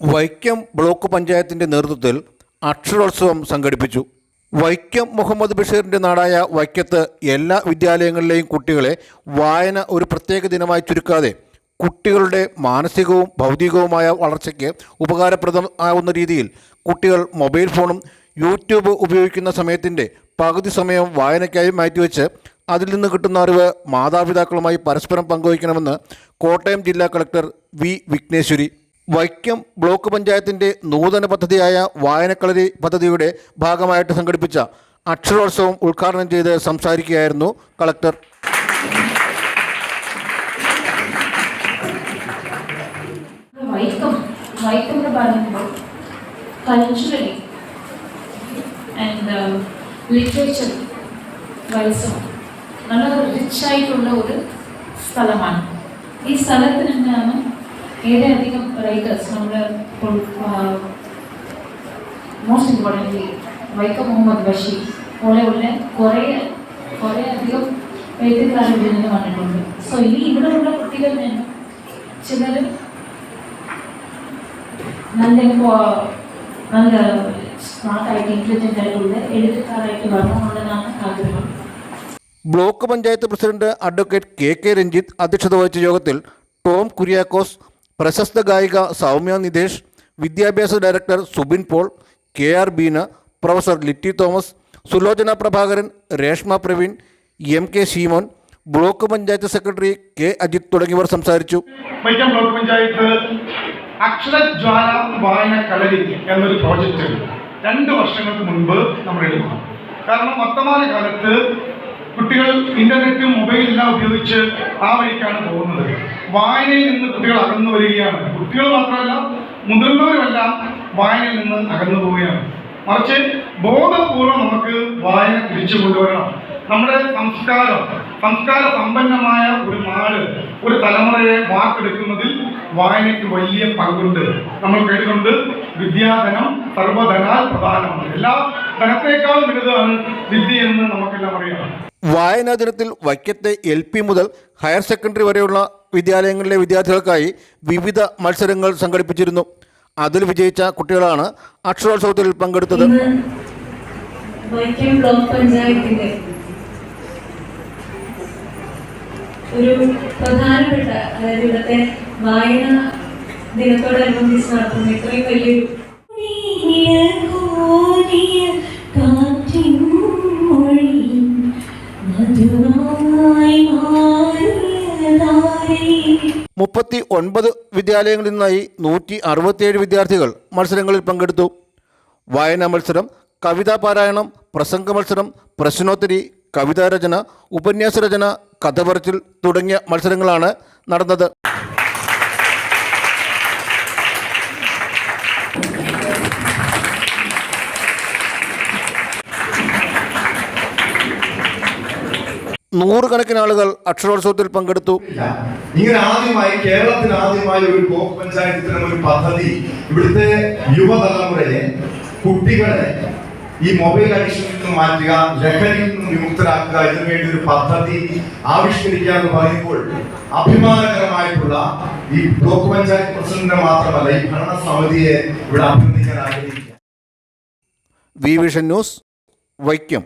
Vaikom block പഞ്ചായത്തിന്റെ നേതൃത്വത്തിൽ അക്ഷരോത്സവം സംഘടിപ്പിച്ചു. വൈക്കം മുഹമ്മദ് ബഷീറിന്റെ നാടായ വൈക്കത്ത് എല്ലാ വിദ്യാലയങ്ങളിലെയും കുട്ടികളെ വായന ഒരു പ്രത്യേക ദിനമായി ചുരുക്കാതെ കുട്ടികളുടെ മാനസികവും ഭൗതികവുമായ വളർച്ചയ്ക്ക് ഉപകാരപ്രദം ആവുന്ന രീതിയിൽ കുട്ടികൾ മൊബൈൽ ഫോണും യൂട്യൂബ് ഉപയോഗിക്കുന്ന സമയത്തിന്റെ പകുതി സമയം വായനയ്ക്കായി മാറ്റിവെച്ച് അതിൽ നിന്ന് കിട്ടുന്ന അറിവ് മാതാപിതാക്കളുമായി പരസ്പരം പങ്കുവയ്ക്കണമെന്ന് കോട്ടയം ജില്ലാ collector V Vigneshwari. Vaikom block പഞ്ചായത്തിന്റെ നൂതന പദ്ധതിയായ വായനക്കളരി പദ്ധതിയുടെ ഭാഗമായിട്ട് സംഘടിപ്പിച്ച അക്ഷരോത്സവം ഉദ്ഘാടനം ചെയ്ത് സംസാരിക്കുകയായിരുന്നു കളക്ടർ. വൈക്കം വൈക്കം എന്ന് and കൾച്ചറലി literature വൈസും നല്ല റിച്ച് ഒരു സ്ഥലമാണ്. ഈ സ്ഥലത്ത് തന്നെയാണ് ഏറെയധികം റൈറ്റേഴ്സ് നമ്മുടെ മോസ്റ്റ് ഇമ്പോർട്ടന്റ് വൈക്കം മുഹമ്മദ് ബഷീർ പോലെയുള്ള കുറേ കുറേ അധികം എഴുത്തുകാർ ഇവിടെ നിന്ന് വന്നിട്ടുണ്ട്. സോ ഇനി ഇവിടെയുള്ള കുട്ടികൾ തന്നെ ചിലർ നല്ല നല്ല സ്മാർട്ടായിട്ട് ഇന്റലിജന്റ് ആയിട്ടുള്ള എഴുത്തുകാരായിട്ട് വരണമെന്നുള്ളതാണ് ആഗ്രഹം. Block panchayat president advocate K K Ranjith അധ്യക്ഷത വഹിച്ച യോഗത്തിൽ ടോം കുര്യാക്കോസ് പ്രശസ്ത ഗായിക സൗമ്യ നിതേഷ് വിദ്യാഭ്യാസ director Subin Paul K R Beena professor Litty Thomas Sulochana Prabhakaran Reshma Praveen M K Shimon block panchayat secretary K Ajith തുടങ്ങിയവർ സംസാരിച്ചു. ബ്ലോക്ക് പഞ്ചായത്ത് അക്ഷരജ്വാല വായന കളരി എന്നൊരു പ്രോജക്റ്റ് രണ്ട് വർഷങ്ങൾക്ക് മുൻപ് നമ്മൾ എടുക്കണം. കാരണം വർത്തമാന കാലത്ത് കുട്ടികൾ ഇന്റർനെറ്റും മൊബൈലെല്ലാം ഉപയോഗിച്ച് ആ വഴിക്കാണ് പോകുന്നത്. വായനയിൽ നിന്ന് കുട്ടികൾ അകന്നു വരികയാണ്. കുട്ടികൾ മാത്രമല്ല മുതിർന്നവരുമെല്ലാം വായനയിൽ നിന്ന് അകന്നു പോവുകയാണ്. മറിച്ച് ബോധപൂർവം നമുക്ക് വായന തിരിച്ചു കൊണ്ടുവരണം. നമ്മുടെ സംസ്കാരം സംസ്കാര സമ്പന്നമായ ഒരു നാട് ഒരു തലമുറയെ വാർത്തെടുക്കുന്നതിൽ വായനയ്ക്ക് വലിയ പങ്കുണ്ട്. നമ്മൾ കേട്ടിട്ടുണ്ട് വിദ്യാധനം സർവധനാൽ പ്രധാനമാണ്. എല്ലാ ധനത്തെക്കാളും വലുതാണ് വിദ്യ എന്ന് നമുക്കെല്ലാം അറിയാം. വായനാ ദിനത്തിൽ വൈക്കത്തെ എൽ പി മുതൽ ഹയർ സെക്കൻഡറി വരെയുള്ള വിദ്യാലയങ്ങളിലെ വിദ്യാർത്ഥികൾക്കായി വിവിധ മത്സരങ്ങൾ സംഘടിപ്പിച്ചിരുന്നു. അതിൽ വിജയിച്ച കുട്ടികളാണ് അക്ഷരോത്സവത്തിൽ പങ്കെടുത്തത്. വൈക്കം ബ്ലോക്ക് പഞ്ചായത്തിന്റെ ഒരു പ്രധാനപ്പെട്ട അതായത് ഇവിടുത്തെ വായന ദിനത്തോടനുബന്ധിച്ച് നടത്തുന്ന ഇത്രയും വലിയൊരു മുപ്പത്തി ഒൻപത് വിദ്യാലയങ്ങളിൽ നിന്നായി നൂറ്റി അറുപത്തിയേഴ് വിദ്യാർത്ഥികൾ മത്സരങ്ങളിൽ പങ്കെടുത്തു. വായനാ മത്സരം കവിതാ പാരായണം പ്രസംഗ മത്സരം പ്രശ്നോത്തരി കവിതാരചന ഉപന്യാസ രചന കഥ പറച്ചിൽ തുടങ്ങിയ മത്സരങ്ങളാണ് നടന്നത് നൂറുകണക്കിന് ആളുകൾ അക്ഷരോത്സവത്തിൽ പങ്കെടുത്തു. ഇങ്ങനെ ആദ്യമായി കേരളത്തിൽ ആദ്യമായി ഒരു ബ്ലോക്ക് പഞ്ചായത്ത് ഒരു പദ്ധതി ഇവിടുത്തെ യുവതലമുറയെ കുട്ടികളെ ഈ മൊബൈൽ അഡിക്ഷനിൽ നിന്ന് മാറ്റുക ലഹരിയിൽ നിന്നും വിമുക്തരാക്കുക ഇതിനു വേണ്ടി ഒരു പദ്ധതി ആവിഷ്കരിക്കുക എന്ന് പറയുമ്പോൾ അഭിമാനകരമായിട്ടുള്ള ഈ ബ്ലോക്ക് പഞ്ചായത്ത് പ്രസിഡന്റിനെ മാത്രമല്ല ഈ ഭരണസമിതിയെ ഇവിടെ അഭിനന്ദിക്കാൻ ആഗ്രഹിക്കുക. V vision news Vaikom.